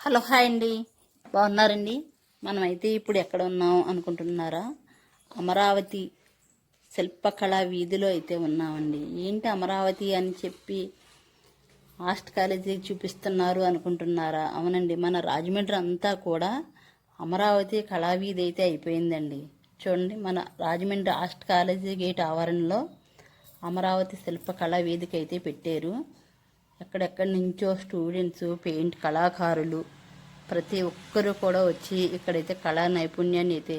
Hello hi అండి. బాగున్నారండి? మనమైతే ఇప్పుడు ఎక్కడ ఉన్నాం అనుకుంటున్నారా? అమరావతి శిల్పకళా వీధిలో అయితే ఉన్నామండి. ఏంటి అమరావతి అని చెప్పి ఆస్ట్ కాలేజీ చూపిస్తున్నారు అనుకుంటున్నారా? అవునండి మన రాజమండ్రి అంతా కూడా అమరావతి కళావీధి అయితే అయిపోయిందండి. చూడండి మన రాజమండ్రి ఆస్ట్ కాలేజీ గేట్ ఆవరణలో అమరావతి శిల్పకళా వేదిక అయితే పెట్టారు. ఎక్కడెక్కడి నుంచో స్టూడెంట్స్ పెయింట్ కళాకారులు ప్రతి ఒక్కరూ కూడా వచ్చి ఇక్కడైతే కళా నైపుణ్యాన్ని అయితే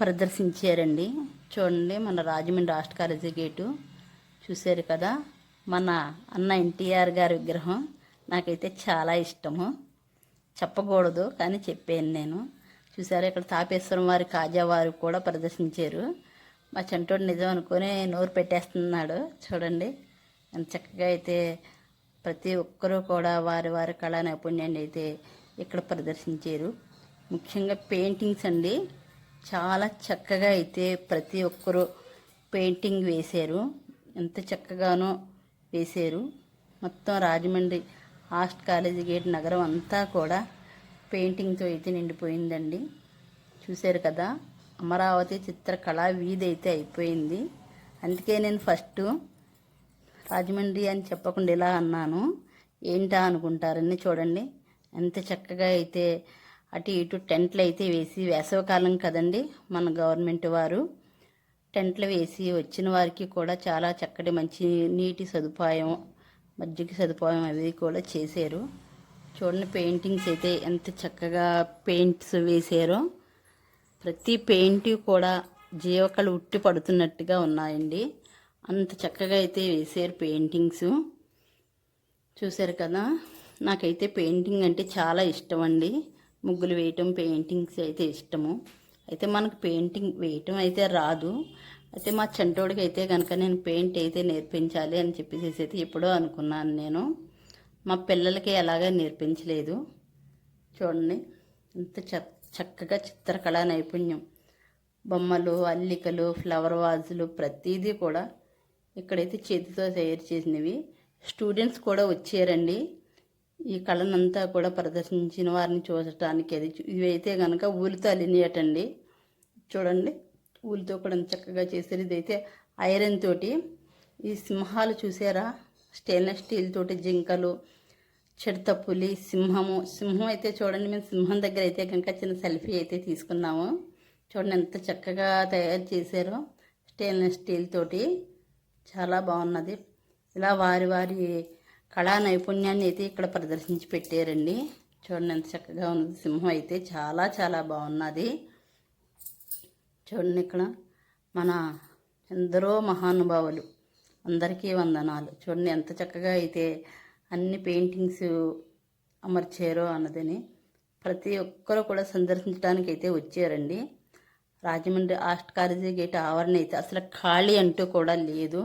ప్రదర్శించారండి. చూడండి మన రాజమండ్రి రాష్ట్ర కాలేజీ గేటు చూశారు కదా మన అన్న ఎన్టీఆర్ గారి విగ్రహం నాకైతే చాలా ఇష్టము. చెప్పకూడదు కానీ చెప్పాను నేను. చూసారా ఇక్కడ తాపేశ్వరం వారి కాజా వారు కూడా ప్రదర్శించారు. మా చంటోడు నిజం అనుకొని నోరు పెట్టేస్తున్నాడు. చూడండి చక్కగా అయితే ప్రతి ఒక్కరూ కూడా వారి వారి కళా నైపుణ్యాన్ని అయితే ఇక్కడ ప్రదర్శించారు. ముఖ్యంగా పెయింటింగ్స్ అండి చాలా చక్కగా అయితే ప్రతి ఒక్కరూ పెయింటింగ్ వేశారు. ఎంత చక్కగానో వేశారు. మొత్తం రాజమండ్రి హాస్ట్ కాలేజీ గేట్ నగరం అంతా కూడా పెయింటింగ్తో అయితే నిండిపోయిందండి. చూశారు కదా అమరావతి చిత్రకళా వీధి అయితే అయిపోయింది. అందుకే నేను ఫస్ట్ రాజమండ్రి అని చెప్పకుండా ఇలా అన్నాను. ఏంటా అనుకుంటారని చూడండి. ఎంత చక్కగా అయితే అటు ఇటు టెంట్లు అయితే వేసి వేసవకాలం కదండి మన గవర్నమెంట్ వారు. టెంట్లు వేసి వచ్చిన వారికి కూడా చాలా చక్కటి మంచి నీటి సదుపాయం మజ్జిగ సదుపాయం అవి కూడా చేశారు. చూడండి పెయింటింగ్స్ అయితే ఎంత చక్కగా పెయింట్స్ వేశారో. ప్రతి పెయింట్ కూడా జీవకళ ఉట్టి పడుతున్నట్టుగా ఉన్నాయండి. అంత చక్కగా అయితే వేశారు పెయింటింగ్స్. చూశారు కదా? నాకైతే పెయింటింగ్ అంటే చాలా ఇష్టం అండి ముగ్గులు వేయటం పెయింటింగ్స్ అయితే ఇష్టము. అయితే మనకు పెయింటింగ్ వేయటం అయితే రాదు. అయితే మా చంటోడికి అయితే కనుక నేను పెయింట్ అయితే నేర్పించాలి అని చెప్పేసి అయితే ఎప్పుడో అనుకున్నాను నేను. మా పిల్లలకి ఎలాగా నేర్పించలేదు. చూడండి ఎంత చక్కగా చిత్రకళా నైపుణ్యం. బొమ్మలు అల్లికలు ఫ్లవర్ వాజులు ప్రతిదీ కూడా ఇక్కడైతే చేతితో తయారు చేసినవి. స్టూడెంట్స్ కూడా వచ్చారండి. ఈ కళనంతా కూడా ప్రదర్శించిన వారిని చూడటానికి అది ఇవైతే కనుక ఊలితో అలినేటండి చూడండి. ఊలితో కూడా చక్కగా చేశారు. ఇదైతే ఐరన్ తోటి. ఈ సింహాలు చూసారా? స్టెయిన్లెస్ స్టీల్ తోటి జింకలు చిడత పులి సింహము. సింహం అయితే చూడండి. మేము సింహం దగ్గర అయితే కనుక చిన్న సెల్ఫీ అయితే తీసుకున్నాము. చూడండి ఎంత చక్కగా తయారు చేశారో. స్టెయిన్లెస్ స్టీల్ తోటి. చాలా బాగున్నది. ఇలా వారి వారి కళా నైపుణ్యాన్ని అయితే ఇక్కడ ప్రదర్శించి పెట్టారండి. చూడండి ఎంత చక్కగా ఉన్నది. సింహం అయితే చాలా చాలా బాగున్నది. చూడండి ఇక్కడ మన ఎందరో మహానుభావులు. అందరికీ వందనాలు. చూడండి ఎంత చక్కగా అయితే అన్ని పెయింటింగ్స్ అమర్చారో అన్నదని ప్రతి ఒక్కరు కూడా సందర్శించడానికి అయితే వచ్చారండి. రాజమండ్రి ఆర్ట్ కాలేజీ గేట్ ఆవరణ అయితే అసలు ఖాళీ అంటూ కూడా లేదు.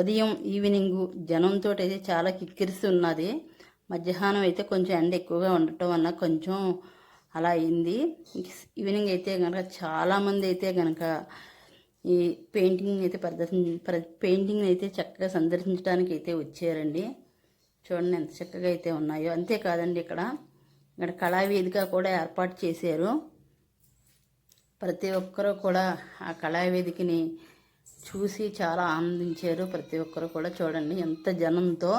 ఉదయం ఈవినింగ్ జనంతో అయితే చాలా కిక్కిరిసి ఉన్నది. మధ్యాహ్నం అయితే కొంచెం ఎండ ఎక్కువగా ఉండటం వల్ల కొంచెం అలా అయింది. ఈవినింగ్ అయితే కనుక చాలామంది అయితే కనుక ఈ పెయింటింగ్ అయితే ప్రదర్శన ప్ర పెయింటింగ్ అయితే చక్కగా సందర్శించడానికి అయితే వచ్చారండి. చూడండి ఎంత చక్కగా అయితే ఉన్నాయో. అంతేకాదండి ఇక్కడ ఇక్కడ కళావేదిక కూడా ఏర్పాటు చేశారు. ప్రతి ఒక్కరూ కూడా ఆ కళావేదికని చూసి చాలా ఆనందించారు. ప్రతి ఒక్కరు కూడా చూడండి ఎంత జనంతో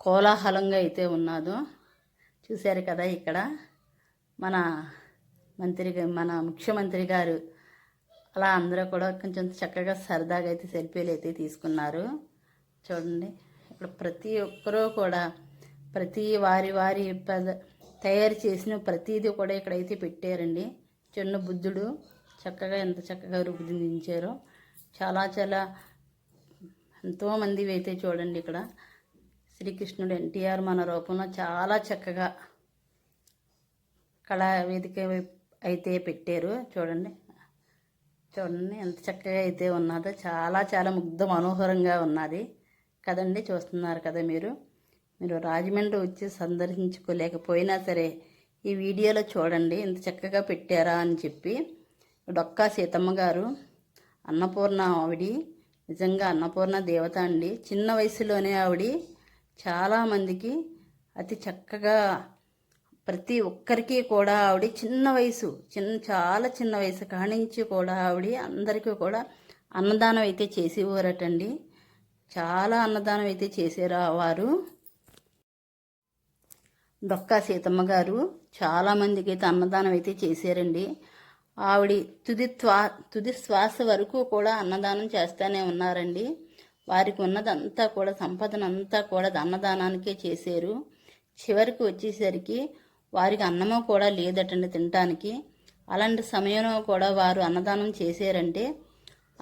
కోలాహలంగా అయితే ఉన్నదో. చూశారు కదా ఇక్కడ మన మంత్రి మన ముఖ్యమంత్రి గారు. అలా అందరూ కూడా కొంచెం చక్కగా సరదాగా అయితే సెల్ఫీలు అయితే తీసుకున్నారు. చూడండి ఇక్కడ ప్రతి ఒక్కరూ కూడా ప్రతి వారి వారి పద తయారు చేసిన ప్రతిదీ కూడా ఇక్కడైతే పెట్టారండి. చిన్న బుద్ధుడు చక్కగా ఎంత చక్కగా రూపుదిద్దించారో చాలా చాలా ఎంతోమంది అయితే చూడండి ఇక్కడ. శ్రీకృష్ణుడు ఎన్టీఆర్ మన రూపంలో చాలా చక్కగా కళా వేదిక అయితే పెట్టారు. చూడండి. చూడండి ఎంత చక్కగా అయితే ఉన్నదో. చాలా చాలా ముగ్ధ మనోహరంగా ఉన్నది. కదండి చూస్తున్నారు కదా మీరు. మీరు రాజమండ్రి వచ్చి సందర్శించుకోలేకపోయినా సరే ఈ వీడియోలో చూడండి ఎంత చక్కగా పెట్టారా అని చెప్పి. డొక్కా సీతమ్మ గారు అన్నపూర్ణ ఆవిడి నిజంగా అన్నపూర్ణ దేవత అండి. చిన్న వయసులోనే ఆవిడి చాలామందికి అతి చక్కగా ప్రతి ఒక్కరికి కూడా ఆవిడ చిన్న వయసు చిన్న చాలా చిన్న వయసు కానించి కూడా ఆవిడ అందరికీ కూడా అన్నదానం అయితే చేసేవారటండి. చాలా అన్నదానం అయితే చేశారు ఆ వారు. డొక్కా సీతమ్మ గారు చాలా మందికి అయితే అన్నదానం అయితే చేశారండి. ఆవిడ తుది త్వా తుది శ్వాస వరకు కూడా అన్నదానం చేస్తూనే ఉన్నారండి. వారికి ఉన్నదంతా కూడా సంపదనంతా కూడా అన్నదానానికే చేశారు. చివరికి వచ్చేసరికి వారికి అన్నమో కూడా లేదటండి తినటానికి. అలాంటి సమయంలో కూడా వారు అన్నదానం చేశారంటే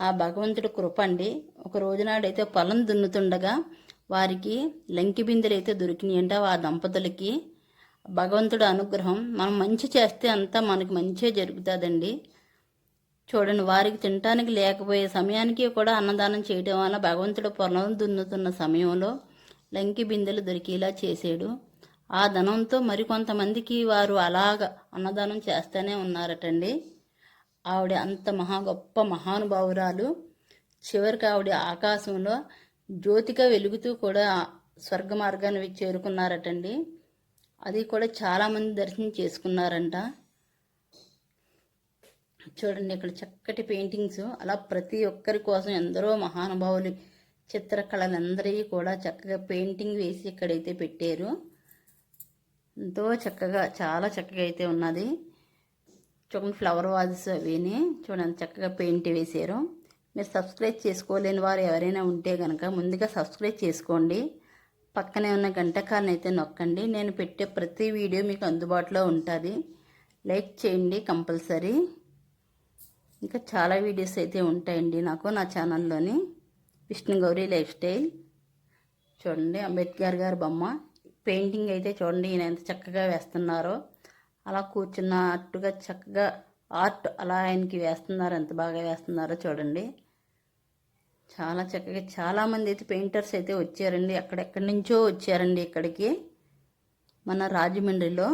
ఆ భగవంతుడి కృప అండి. ఒక రోజునాడైతే పొలం దున్నుతుండగా వారికి లంకి బిందెలు అయితే దొరికినాయంట ఆ దంపతులకి. భగవంతుడు అనుగ్రహం మనం మంచి చేస్తే అంతా మనకి మంచే జరుగుతుందండి. చూడండి వారికి తినటానికి లేకపోయే సమయానికి కూడా అన్నదానం చేయడం వల్ల భగవంతుడు పొలం దున్నుతున్న సమయంలో లంకి బిందెలు దొరికేలా చేశాడు. ఆ ధనంతో మరికొంతమందికి వారు అలాగ అన్నదానం చేస్తూనే ఉన్నారటండి. ఆవిడ అంత మహా గొప్ప మహానుభావురాలు. చివరికి ఆవిడ ఆకాశంలో జ్యోతిగా వెలుగుతూ కూడా స్వర్గ మార్గాన్ని చేరుకున్నారటండి. అది కూడా చాలామంది దర్శనం చేసుకున్నారంట. చూడండి ఇక్కడ చక్కటి పెయింటింగ్స్. అలా ప్రతి ఒక్కరి కోసం ఎందరో మహానుభావులు చిత్రకళలందరికీ కూడా చక్కగా పెయింటింగ్ వేసి ఇక్కడైతే పెట్టారు. ఎంతో చక్కగా చాలా చక్కగా అయితే ఉన్నది. చూడండి ఫ్లవర్ వాజెస్ అవిని. చూడండి చక్కగా పెయింట్ వేసారు మీరు సబ్స్క్రైబ్ చేసుకోలేని వారు ఎవరైనా ఉంటే కనుక ముందుగా సబ్స్క్రైబ్ చేసుకోండి. పక్కనే ఉన్న గంటకాలను అయితే నొక్కండి. నేను పెట్టే ప్రతి వీడియో మీకు అందుబాటులో ఉంటుంది. లైక్ చేయండి కంపల్సరీ. ఇంకా చాలా వీడియోస్ అయితే ఉంటాయండి నాకు నా ఛానల్లోని. Vishnu Gauri lifestyle. చూడండి అంబేద్కర్ గారి బొమ్మ. పెయింటింగ్ అయితే చూడండి ఈయన ఎంత చక్కగా వేస్తున్నారో. అలా కూర్చున్నట్టుగా చక్కగా ఆర్ట్ అలా ఆయనకి వేస్తున్నారు ఎంత బాగా వేస్తున్నారో చూడండి. చాలా చక్కగా చాలామంది అయితే పెయింటర్స్ అయితే వచ్చారండి. అక్కడెక్కడి నుంచో వచ్చారండి ఇక్కడికి. మన రాజమండ్రిలో.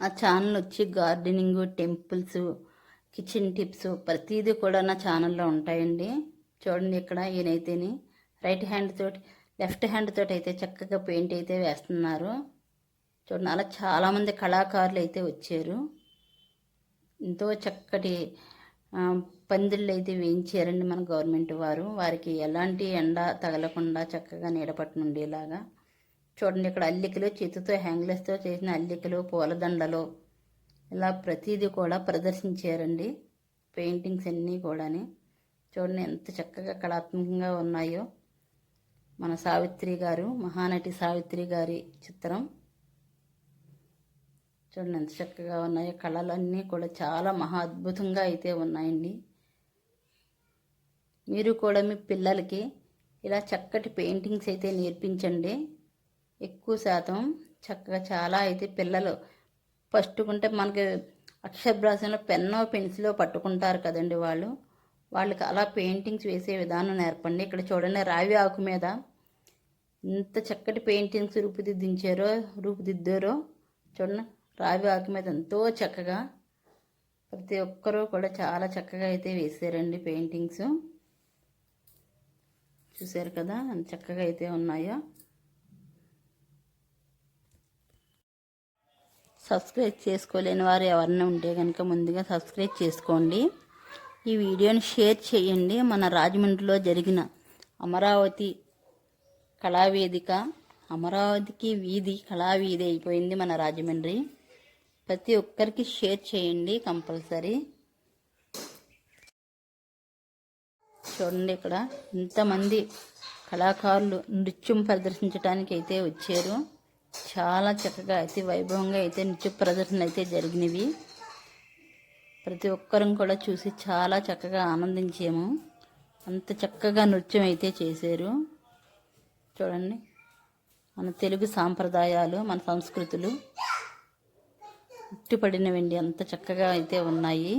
ఆ ఛానల్ వచ్చి గార్డెనింగ్ టెంపుల్స్ కిచెన్ టిప్స్ ప్రతిదీ కూడా నా ఛానల్లో ఉంటాయండి. చూడండి ఇక్కడ ఈయనైతేని. రైట్ హ్యాండ్ తోటి లెఫ్ట్ హ్యాండ్ తోటి అయితే చక్కగా పెయింట్ అయితే వేస్తున్నారు. చూడండి అలా చాలామంది కళాకారులు అయితే వచ్చారు. ఎంతో చక్కటి ఆ, పందిళ్ళు అయితే వేయించారండి మన గవర్నమెంట్ వారు. వారికి ఎలాంటి ఎండ తగలకుండా చక్కగా నీడపట్టు ఉండేలాగా. చూడండి ఇక్కడ అల్లికలు చేతితో హ్యాంగ్లెస్తో చేసిన అల్లికలు పూలదండలు ఇలా ప్రతిదీ కూడా ప్రదర్శించారండి. పెయింటింగ్స్ అన్నీ కూడాని. చూడండి ఎంత చక్కగా కళాత్మకంగా ఉన్నాయో. మన సావిత్రి గారు మహానటి సావిత్రి గారి చిత్రం. చూడండి ఎంత చక్కగా ఉన్నాయో. కళలన్నీ కూడా చాలా మహా అద్భుతంగా అయితే ఉన్నాయండి. మీరు కూడా మీ పిల్లలకి ఇలా చక్కటి పెయింటింగ్స్ అయితే నేర్పించండి. ఎక్కువ శాతం చక్కగా చాలా అయితే పిల్లలు పట్టుకుంటే మనకి అక్షరభ్యాసంలో పెన్నో పెన్సిలో పట్టుకుంటారు కదండి వాళ్ళు. వాళ్ళకి అలా పెయింటింగ్స్ వేసే విధానం నేర్పండి. ఇక్కడ చూడండి రావి ఆకు మీద ఎంత చక్కటి పెయింటింగ్స్ రూపుదిద్దించారో రూపుదిద్దారో. చూడండి రావి ఆకు మీద ఎంతో చక్కగా ప్రతి ఒక్కరూ కూడా చాలా చక్కగా అయితే వేసారండి పెయింటింగ్స్. చూశారు కదా అంత చక్కగా అయితే ఉన్నాయో. సబ్స్క్రైబ్ చేసుకోలేని వారు ఎవరైనా ఉంటే కనుక ముందుగా సబ్స్క్రైబ్ చేసుకోండి. ఈ వీడియోని షేర్ చేయండి. మన రాజమండ్రిలో జరిగిన అమరావతి కళావేదిక అమరావతికి వీధి కళావీధి అయిపోయింది మన రాజమండ్రి. ప్రతి ఒక్కరికి షేర్ చేయండి కంపల్సరీ. చూడండి ఇక్కడ ఇంతమంది కళాకారులు నృత్యం ప్రదర్శించడానికి అయితే వచ్చారు. చాలా చక్కగా అయితే వైభవంగా అయితే నృత్య ప్రదర్శన అయితే జరిగినవి. ప్రతి ఒక్కరం కూడా చూసి చాలా చక్కగా ఆనందించాము. అంత చక్కగా నృత్యం అయితే చేశారు. చూడండి. మన తెలుగు సాంప్రదాయాలు మన సంస్కృతులు. ఉట్టిపడినవండి అంత చక్కగా అయితే ఉన్నాయి.